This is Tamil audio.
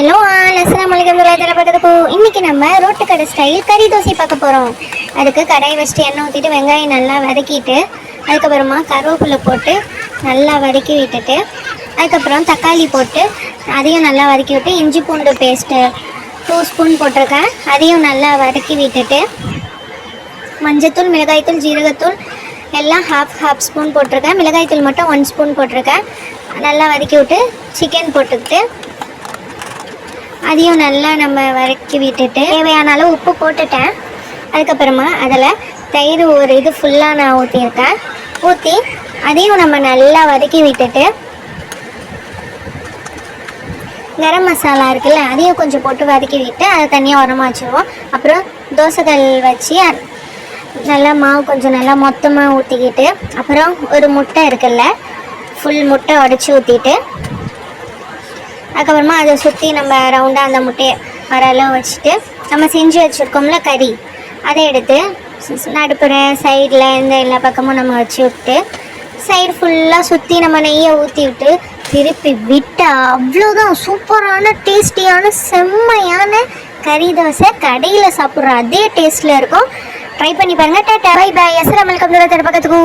ஹலோ ஆல் அஸ்லாம் வலைக்கம் வரமத்துல்லாஹி இன்றைக்கி நம்ம ரோட்டு கடை ஸ்டைல் கறி தோசை பார்க்க போகிறோம் அதுக்கு கடாய் வச்சுட்டு எண்ணெய் ஊற்றிட்டு வெங்காயம் நல்லா வதக்கிட்டு அதுக்கப்புறமா கருவேப்பிலை போட்டு நல்லா வதக்கி விட்டுட்டு அதுக்கப்புறம் தக்காளி போட்டு அதையும் நல்லா வதக்கி விட்டு இஞ்சி பூண்டு பேஸ்ட்டு டூ ஸ்பூன் போட்டிருக்கேன். அதையும் நல்லா வதக்கி விட்டுட்டு மஞ்சத்தூள் மிளகாய்த்தூள் ஜீரகத்தூள் எல்லாம் ஹாஃப் ஹாஃப் ஸ்பூன் போட்டிருக்கேன். மிளகாய்த்தூள் மட்டும் ஒன் ஸ்பூன் போட்டிருக்கேன். நல்லா வதக்கி விட்டு சிக்கன் போட்டுக்கிட்டு அதையும் நல்லா நம்ம வதக்கி விட்டுட்டு தேவையான அளவு உப்பு போட்டுட்டேன். அதுக்கப்புறமா அதில் தயிர் ஒரு இது ஃபுல்லாக நான் ஊற்றியிருக்கேன் ஊற்றி அதையும் நம்ம நல்லா வதக்கி விட்டுட்டு கரம் மசாலா இருக்குல்ல அதையும் கொஞ்சம் போட்டு வதக்கி விட்டு அதை தனியாக உரமா வச்சுருவோம். அப்புறம் தோசைகள் வச்சு நல்லா மாவு கொஞ்சம் நல்லா மொத்தமாக ஊற்றிக்கிட்டு அப்புறம் ஒரு முட்டை இருக்குல்ல ஃபுல் முட்டை உடச்சி ஊற்றிட்டு அதுக்கப்புறமா அதை சுற்றி நம்ம ரவுண்டாக அந்த முட்டையை வர வச்சுட்டு நம்ம செஞ்சு வச்சுருக்கோம்ல கறி. அதை எடுத்து நடுப்புற சைடில் இந்த எல்லா பக்கமும் நம்ம வச்சு விட்டு சைடு ஃபுல்லாக சுற்றி நம்ம நெய்யை ஊற்றி விட்டு திருப்பி விட்டால் அவ்வளோதான் சூப்பரான டேஸ்டியான செம்மையான கறி தோசை கடையில் சாப்பிட்ற அதே டேஸ்ட்டில் இருக்கும். ட்ரை பண்ணி பாருங்கள் டாட்டா பை பாய் அஸ்லாம் வலைக்கம் பக்கத்துக்கு.